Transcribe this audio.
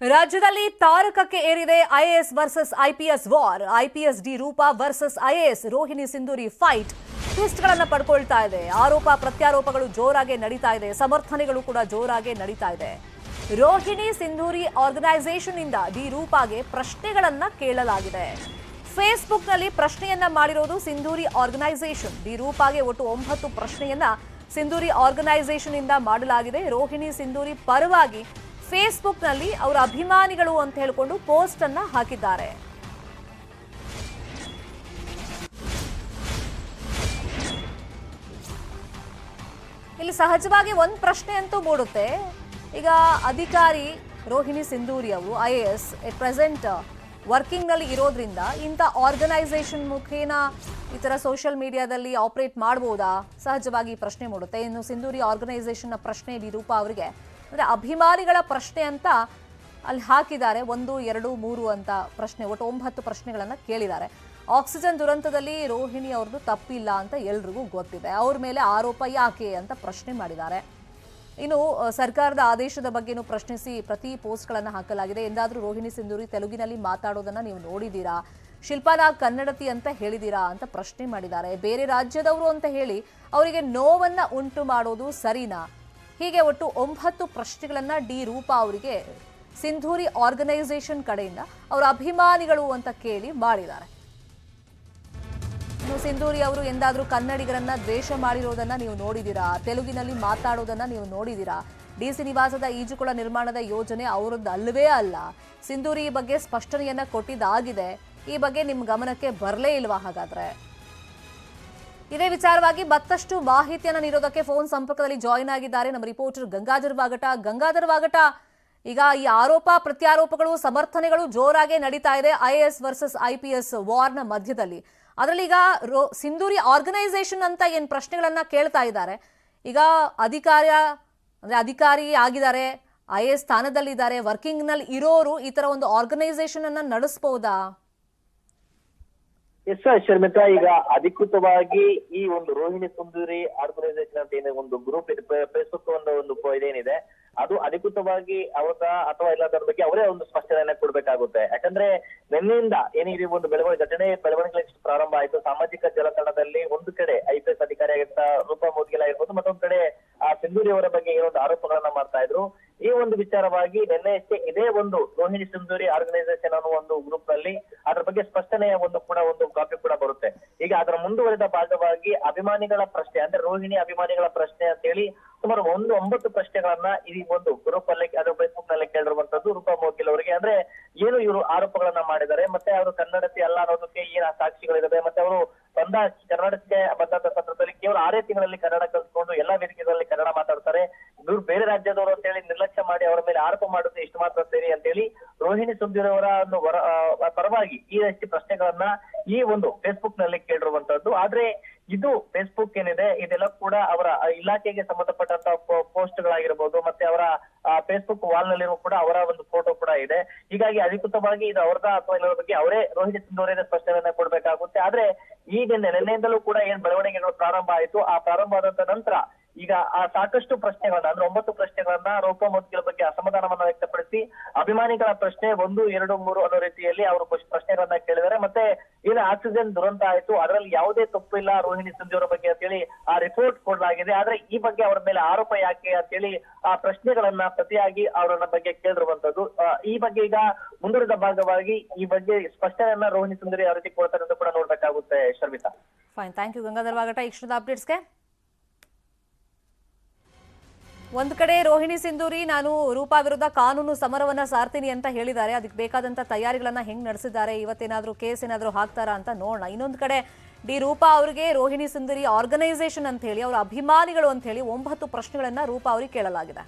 ರಾಜ್ಯದಲ್ಲಿ ತಾರಕಕ್ಕೆ ಏರಿದೆ IAS versus IPS war IPS D Roopa versus IAS Rohini Sindhuri fight ಟ್ವಿಸ್ಟ್ಗಳನ್ನು ಪಡ್ಕೊಳ್ತಾ ಇದೆ. ಆರೋಪ, ಪ್ರತ್ಯಾರೋಪಗಳು ಜೋರಾಗಿ ನಡೀತಾ ಇದೆ. ಸಮರ್ಥನೆಗಳು ಕೂಡ ಜೋರಾಗಿ ನಡೀತಾ ಇದೆ. ರೋಹಿಣಿ ಸಿಂಧೂರಿ ಆರ್ಗನೈಸೇಷನ್ ಇಂದ ಡಿ ರೂಪಾಗೆ ಪ್ರಶ್ನೆಗಳನ್ನ ಕೇಳಲಾಗಿದೆ. ಫೇಸ್ಬುಕ್ನಲ್ಲಿ ಪ್ರಶ್ನೆಯನ್ನ ಮಾಡಿರೋದು ಸಿಂಧೂರಿ ಆರ್ಗನೈಸೇಷನ್ ಡಿ ರೂಪಾಗೆ ಒಟ್ಟು ಒಂಬತ್ತು ಪ್ರಶ್ನೆಯನ್ನ ಸಿಂಧೂರಿ ಆರ್ಗನೈಸೇಷನ್ ಇಂದ ಮಾಡಲಾಗಿದೆ. ರೋಹಿಣಿ ಸಿಂಧೂರಿ ಪರವಾಗಿ ಫೇಸ್ಬುಕ್ನಲ್ಲಿ ಅವರ ಅಭಿಮಾನಿಗಳು ಅಂತ ಹೇಳಿಕೊಂಡು ಪೋಸ್ಟ್ ಅನ್ನ ಹಾಕಿದ್ದಾರೆ. ಇಲ್ಲಿ ಸಹಜವಾಗಿ ಒಂದು ಪ್ರಶ್ನೆ ಅಂತೂ ಮೂಡುತ್ತೆ. ಈಗ ಅಧಿಕಾರಿ ರೋಹಿಣಿ ಸಿಂಧೂರಿ ಅವರು I A S at present ವರ್ಕಿಂಗ್ನಲ್ಲಿ ಇರೋದ್ರಿಂದ ಇಂಥ ಆರ್ಗನೈಸೇಷನ್ ಮುಖೇನ ಈ ಥರ ಸೋಷಿಯಲ್ ಮೀಡಿಯಾದಲ್ಲಿ ಆಪರೇಟ್ ಮಾಡ್ಬೋದಾ? ಸಹಜವಾಗಿ ಪ್ರಶ್ನೆ ಮೂಡುತ್ತೆ. ಇನ್ನು ಸಿಂಧೂರಿ ಆರ್ಗನೈಸೇಷನ್ನ ಪ್ರಶ್ನೆ ನಿರೂಪ ಅವರಿಗೆ ಅಂದರೆ ಅಭಿಮಾನಿಗಳ ಪ್ರಶ್ನೆ ಅಂತ ಅಲ್ಲಿ ಹಾಕಿದ್ದಾರೆ. ಒಂದು, ಎರಡು, ಮೂರು ಅಂತ ಪ್ರಶ್ನೆ, ಒಟ್ಟು ಒಂಬತ್ತು ಪ್ರಶ್ನೆಗಳನ್ನು ಕೇಳಿದ್ದಾರೆ. ಆಕ್ಸಿಜನ್ ದುರಂತದಲ್ಲಿ ರೋಹಿಣಿ ಅವ್ರದ್ದು ತಪ್ಪಿಲ್ಲ ಅಂತ ಎಲ್ರಿಗೂ ಗೊತ್ತಿದೆ. ಅವ್ರ ಮೇಲೆ ಆರೋಪ ಯಾಕೆ ಅಂತ ಪ್ರಶ್ನೆ ಮಾಡಿದ್ದಾರೆ. ಇನ್ನು ಸರ್ಕಾರದ ಆದೇಶದ ಬಗ್ಗೆನೂ ಪ್ರಶ್ನಿಸಿ ಪ್ರತಿ ಪೋಸ್ಟ್ಗಳನ್ನು ಹಾಕಲಾಗಿದೆ. ಎಂದಾದರೂ ರೋಹಿಣಿ ಸಿಂಧೂರಿ ತೆಲುಗಿನಲ್ಲಿ ಮಾತಾಡೋದನ್ನ ನೀವು ನೋಡಿದ್ದೀರಾ? ಶಿಲ್ಪಾನ ಕನ್ನಡತಿ ಅಂತ ಹೇಳಿದೀರಾ ಅಂತ ಪ್ರಶ್ನೆ ಮಾಡಿದ್ದಾರೆ. ಬೇರೆ ರಾಜ್ಯದವರು ಅಂತ ಹೇಳಿ ಅವರಿಗೆ ನೋವನ್ನ ಉಂಟು ಮಾಡೋದು ಸರಿನಾ? ಹೀಗೆ ಒಟ್ಟು ಒಂಬತ್ತು ಪ್ರಶ್ನೆಗಳನ್ನ ಡಿ ರೂಪಾ ಅವರಿಗೆ ಸಿಂಧೂರಿ ಆರ್ಗನೈಸೇಷನ್ ಕಡೆಯಿಂದ ಅವರ ಅಭಿಮಾನಿಗಳು ಅಂತ ಕೇಳಿ ಮಾಡಿದ್ದಾರೆ. ಸಿಂಧೂರಿ ಅವರು ಎಂದಾದರೂ ಕನ್ನಡಿಗರನ್ನ ದ್ವೇಷ ಮಾಡಿರೋದನ್ನ ನೀವು ನೋಡಿದಿರಾ ತೆಲುಗಿನಲ್ಲಿ ಮಾತಾಡೋದನ್ನ ನೀವು ನೋಡಿದ್ದೀರಾ? ಡಿಸಿ ನಿವಾಸದ ಈಜುಕೊಳ ನಿರ್ಮಾಣದ ಯೋಜನೆ ಅವರದ್ದು ಅಲ್ಲವೇ ಅಲ್ಲ. ಸಿಂಧೂರಿ ಈ ಬಗ್ಗೆ ಸ್ಪಷ್ಟನೆಯನ್ನ ಕೊಟ್ಟಿದ್ದಾಗಿದೆ. ಈ ಬಗ್ಗೆ ನಿಮ್ಮ ಗಮನಕ್ಕೆ ಬರಲೇ ಇಲ್ವಾ ಹಾಗಾದ್ರೆ? ಇದೇ ವಿಚಾರವಾಗಿ ಮತ್ತಷ್ಟು ಮಾಹಿತಿಯನ್ನು ನೀಡೋದಕ್ಕೆ ಫೋನ್ ಸಂಪರ್ಕದಲ್ಲಿ ಜಾಯಿನ್ ಆಗಿದ್ದಾರೆ. ನಮ್ಮ ರಿಪೋರ್ಟರ್ ಗಂಗಾಧರ್ ವಾಗಟ. ಗಂಗಾಧರ್ ವಾಗಟ, ಈಗ ಈ ಆರೋಪ, ಪ್ರತ್ಯಾರೋಪಗಳು, ಸಮರ್ಥನೆಗಳು ಜೋರಾಗಿ ನಡೀತಾ ಇದೆ ಐಎಎಸ್ ವರ್ಸಸ್ ಐಪಿಎಸ್ ವಾರ್ನ ಮಧ್ಯದಲ್ಲಿ. ಅದರಲ್ಲಿ ಈಗ ರೋ, ಸಿಂಧೂರಿ ಆರ್ಗನೈಸೇಷನ್ ಅಂತ ಏನು ಪ್ರಶ್ನೆಗಳನ್ನ ಕೇಳ್ತಾ ಇದ್ದಾರೆ. ಈಗ ಅಧಿಕಾರ ಅಂದ್ರೆ ಅಧಿಕಾರಿ ಆಗಿದ್ದಾರೆ, ಐ ಎ ಸ್ಥಾನದಲ್ಲಿದ್ದಾರೆ ವರ್ಕಿಂಗ್ನಲ್ಲಿ ಇರೋರು ಈ ಥರ ಒಂದು ಆರ್ಗನೈಸೇಷನ್ ಅನ್ನ ನಡೆಸ್ಬೋದಾ? ಎಸ್ ಶರ್ಮಿತಾ ಈಗ ಅಧಿಕೃತವಾಗಿ ಈ ಒಂದು ರೋಹಿಣಿ ಸುಂದರಿ ಆರ್ಗನೈಸೇಷನ್ ಅಂತ ಏನೇ ಒಂದು ಗ್ರೂಪ್ ಫೇಸ್ಬುಕ್ ಒಂದು ಒಂದು ಇದೇನಿದೆ, ಅದು ಅಧಿಕೃತವಾಗಿ ಅವರ ಅಥವಾ ಎಲ್ಲದರ ಬಗ್ಗೆ ಅವರೇ ಒಂದು ಸ್ಪಷ್ಟನೆಯನ್ನ ಕೊಡ್ಬೇಕಾಗುತ್ತೆ. ಯಾಕಂದ್ರೆ ನಿನ್ನೆಯಿಂದ ಏನಿದೆ ಒಂದು ಬೆಳವಣಿಗೆ, ಘಟನೆ ಬೆಳವಣಿಗೆ ಪ್ರಾರಂಭ ಆಯ್ತು. ಸಾಮಾಜಿಕ ಜಾಲತಾಣದಲ್ಲಿ ಒಂದು ಕಡೆ ಐ ಪಿ ಎಸ್ ಅಧಿಕಾರಿ ಆಗಿರ್ತ ರೂಪಾ ಮೋದಿಗೆಲ್ಲ ಇರ್ಬೋದು ಮತ್ತೊಂದ್ ಕಡೆ ಆ ಸಿಂಧೂರಿ ಅವರ ಬಗ್ಗೆ ಏನೊಂದು ಆರೋಪಗಳನ್ನ ಮಾಡ್ತಾ ಇದ್ರು. ಈ ಒಂದು ವಿಚಾರವಾಗಿ ನಿನ್ನೆಯಷ್ಟೇ ಇದೇ ಒಂದು ರೋಹಿಣಿ ಸಿಂಧೂರಿ ಆರ್ಗನೈಸೇಷನ್ ಅನ್ನೋ ಒಂದು ಗ್ರೂಪ್ ಬಗ್ಗೆ ಸ್ಪಷ್ಟನೆಯ ಒಂದು ಕೂಡ ಒಂದು ಕಾಪಿ ಕೂಡ ಬರುತ್ತೆ. ಈಗ ಅದರ ಮುಂದುವರೆದ ಭಾಗವಾಗಿ ಅಭಿಮಾನಿಗಳ ಪ್ರಶ್ನೆ, ಅಂದ್ರೆ ರೋಹಿಣಿ ಅಭಿಮಾನಿಗಳ ಪ್ರಶ್ನೆ ಅಂತ ಹೇಳಿ ಸುಮಾರು ಒಂದು ಒಂಬತ್ತು ಪ್ರಶ್ನೆಗಳನ್ನ ಈ ಒಂದು ಗ್ರೂಪ್ ಅಲ್ಲಿ ಅದು ಫೇಸ್ಬುಕ್ನಲ್ಲಿ ಕೇಳಿರುವಂತದ್ದು ರೂಪಾ ಮೋಕಿಲ್ ಅವರಿಗೆ. ಅಂದ್ರೆ ಏನು ಇವರು ಆರೋಪಗಳನ್ನ ಮಾಡಿದ್ದಾರೆ, ಮತ್ತೆ ಅವರು ಕನ್ನಡತಿ ಅಲ್ಲ ಅನ್ನೋದಕ್ಕೆ ಏನ ಸಾಕ್ಷಿಗಳಿದ್ದಾವೆ ಮತ್ತೆ ಅವರು ಬಂದ ಕರ್ನಾಟಕಕ್ಕೆ ಬಂದಂತ ಸಂದರ್ಭದಲ್ಲಿ ಕೇವಲ ಆರೇ ತಿಂಗಳಲ್ಲಿ ಕನ್ನಡ ಕಲ್ತ್ಕೊಂಡು ಎಲ್ಲಾ ವೇದಿಕೆಗಳಲ್ಲಿ ಕನ್ನಡ ಮಾತಾಡ್ತಾರೆ. ಇವ್ರು ಬೇರೆ ರಾಜ್ಯದವರು ಅಂತ ಹೇಳಿ ನಿರ್ಲಕ್ಷ್ಯ ಮಾಡಿ ಅವರ ಮೇಲೆ ಆರೋಪ ಮಾಡುತ್ತೆ ಇಷ್ಟು ಮಾತ್ರ ಸೇರಿ ಅಂತ ಹೇಳಿ ರೋಹಿಣಿ ಸುಂದರ್ ಅವರ ಒಂದು ಪರವಾಗಿ ಈ ರೀತಿ ಪ್ರಶ್ನೆಗಳನ್ನ ಈ ಒಂದು ಫೇಸ್ಬುಕ್ನಲ್ಲಿ ಕೇಳಿರುವಂತದ್ದು. ಆದ್ರೆ ಇದು ಫೇಸ್ಬುಕ್ ಏನಿದೆ, ಇದೆಲ್ಲ ಕೂಡ ಅವರ ಇಲಾಖೆಗೆ ಸಂಬಂಧಪಟ್ಟಂತ ಪೋಸ್ಟ್ ಗಳಾಗಿರ್ಬೋದು ಮತ್ತೆ ಅವರ ಫೇಸ್ಬುಕ್ ವಾಲ್ ನಲ್ಲಿರುವ ಕೂಡ ಅವರ ಒಂದು ಫೋಟೋ ಕೂಡ ಇದೆ. ಹೀಗಾಗಿ ಅಧಿಕೃತವಾಗಿ ಇದು ಅವರದ ಅಥವಾ ಇಲ್ಲದ ಬಗ್ಗೆ ಅವರೇ ರೋಹಿಣಿ ಸಿಂಧೂರೇನೆ ಸ್ಪಷ್ಟನೆ ಕೊಡ್ಬೇಕಾಗುತ್ತೆ. ಆದ್ರೆ ಈಗ ನಿನ್ನೆಯಿಂದಲೂ ಕೂಡ ಏನ್ ಬೆಳವಣಿಗೆಗಳು ಪ್ರಾರಂಭ ಆಯಿತು. ಆ ಪ್ರಾರಂಭ ಆದಂತ ನಂತರ ಈಗ ಆ ಸಾಕಷ್ಟು ಪ್ರಶ್ನೆಗಳನ್ನ, ಅಂದ್ರೆ ಒಂಬತ್ತು ಪ್ರಶ್ನೆಗಳನ್ನ ರೂಪಾ ಮೋದಿಗಳ ಬಗ್ಗೆ ಅಸಮಾಧಾನವನ್ನ ವ್ಯಕ್ತಪಡಿಸಿ, ಅಭಿಮಾನಿಗಳ ಪ್ರಶ್ನೆ ಒಂದು, ಎರಡು, ಮೂರು ಅನ್ನೋ ರೀತಿಯಲ್ಲಿ ಅವರು ಪ್ರಶ್- ಪ್ರಶ್ನೆಗಳನ್ನ ಕೇಳಿದ್ದಾರೆ. ಮತ್ತೆ ಏನು ಆಕ್ಸಿಜನ್ ದುರಂತ ಆಯ್ತು, ಅದರಲ್ಲಿ ಯಾವುದೇ ತಪ್ಪು ಇಲ್ಲ ರೋಹಿಣಿ ಸಿಂಧು ಅವರ ಬಗ್ಗೆ ಅಂತೇಳಿ ಆ ರಿಪೋರ್ಟ್ ಕೊಡಲಾಗಿದೆ. ಆದ್ರೆ ಈ ಬಗ್ಗೆ ಅವರ ಮೇಲೆ ಆರೋಪ ಯಾಕೆ ಅಂತೇಳಿ ಆ ಪ್ರಶ್ನೆಗಳನ್ನ ಪ್ರತಿಯಾಗಿ ಅವರನ್ನ ಬಗ್ಗೆ ಕೇಳಿರುವಂತದ್ದು ಈ ಬಗ್ಗೆ ಈಗ ಮುಂದುವರಿದ ಭಾಗವಾಗಿ ಈ ಬಗ್ಗೆ ಸ್ಪಷ್ಟನೆಯನ್ನ ರೋಹಿಣಿ ಸುಂದರಿ ಅವರಿಗೆ ಕೊಡ್ತಾರೆ ಅಂತ ಕೂಡ ನೋಡ್ಬೇಕಾಗುತ್ತೆ, Sharmitha. Fine thank you Gangadhar Vagata ಇಷ್ಟದ ಅಪ್ಡೇಟ್ಸ್ಗೆ ಒಂದು ಕಡೆ ರೋಹಿಣಿ ಸಿಂಧೂರಿ, ನಾನು ರೂಪಾ ವಿರುದ್ಧ ಕಾನೂನು ಸಮರವನ್ನ ಸಾರ್ತೀನಿ ಅಂತ ಹೇಳಿದ್ದಾರೆ. ಅದಕ್ಕೆ ಬೇಕಾದಂತ ತಯಾರಿಗಳನ್ನ ಹೆಂಗ್ ನಡೆಸಿದ್ದಾರೆ? ಇವತ್ತೇನಾದ್ರೂ ಕೇಸ್ ಏನಾದ್ರೂ ಹಾಕ್ತಾರಾ ಅಂತ ನೋಡೋಣ. ಇನ್ನೊಂದು ಕಡೆ ಡಿ ರೂಪಾ ಅವರಿಗೆ ರೋಹಿಣಿ ಸಿಂಧೂರಿ ಆರ್ಗನೈಸೇಷನ್ ಅಂತ ಹೇಳಿ, ಅವರ ಅಭಿಮಾನಿಗಳು ಅಂತ ಹೇಳಿ ಒಂಬತ್ತು ಪ್ರಶ್ನೆಗಳನ್ನ ರೂಪಾ ಅವರಿಗೆ ಕೇಳಲಾಗಿದೆ.